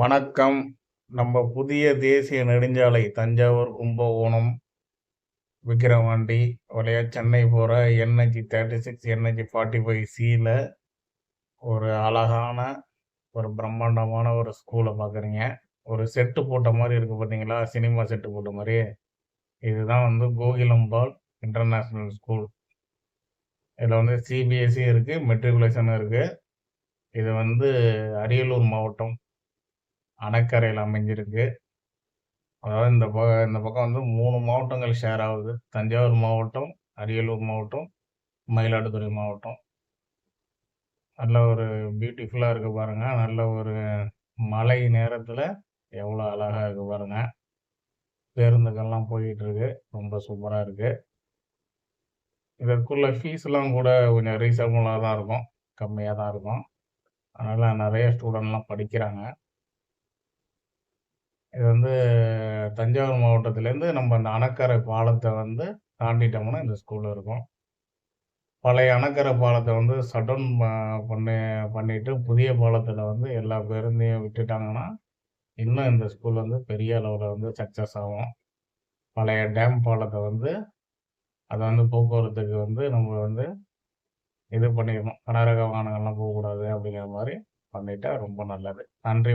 வணக்கம். நம்ம புதிய தேசிய நெடுஞ்சாலை தஞ்சாவூர் கும்பகோணம் விக்கிரவாண்டி வழியா சென்னை போகிற NH thirty six NH forty five சியில் ஒரு அழகான ஒரு பிரம்மாண்டமான ஒரு ஸ்கூலை பார்க்குறீங்க ஒரு செட்டு போட்ட மாதிரி இருக்குது பார்த்தீங்களா சினிமா செட்டு போட்ட மாதிரி. இதுதான் வந்து கோகிலம்பால் இன்டர்நேஷ்னல் ஸ்கூல் இதில் வந்து சிபிஎஸ்சி இருக்குது மெட்ரிகுலேஷன் இருக்குது இது வந்து அரியலூர் மாவட்டம். அணைக்கரையில் அமைஞ்சிருக்கு. அதாவது இந்த ப இந்த பக்கம் வந்து மூணு மாவட்டங்கள் ஷேர் ஆகுது. தஞ்சாவூர் மாவட்டம் அரியலூர் மாவட்டம் மயிலாடுதுறை மாவட்டம். நல்ல ஒரு பியூட்டிஃபுல்லாக இருக்கு பாருங்க. நல்ல ஒரு மழை நேரத்தில் எவ்வளோ அழகாக இருக்கு பாருங்க. பேருந்துகள்லாம் போயிட்டு இருக்கு ரொம்ப சூப்பராக இருக்கு. இதற்குள்ள ஃபீஸ்லாம் கூட கொஞ்சம் ரீசனபுளாக தான் இருக்கும். கம்மியாக தான் இருக்கும். அதனால் நிறைய ஸ்டூடெண்ட்லாம் படிக்கிறாங்க. இது வந்து தஞ்சாவூர் மாவட்டத்துலேருந்து நம்ம அந்த அணக்கரை பாலத்தை வந்து தாண்டிட்டோம்னா இந்த ஸ்கூல் இருக்கும். பழைய அணக்கரை பாலத்தை வந்து சடன் பண்ணி பண்ணிட்டு புதிய பாலத்தில் வந்து எல்லா பேருந்தையும் விட்டுட்டாங்கன்னா இன்னும் இந்த ஸ்கூல் வந்து பெரிய அளவில் வந்து சக்ஸஸ் ஆகும். பழைய டேம் பாலத்தை வந்து அதை வந்து போக்குவரத்துக்கு வந்து நம்ம வந்து இது பண்ணிடணும். கனரக வாகனங்கள்லாம் போகக்கூடாது அப்படிங்கிற மாதிரி பண்ணிட்டா ரொம்ப நல்லது. நன்றி.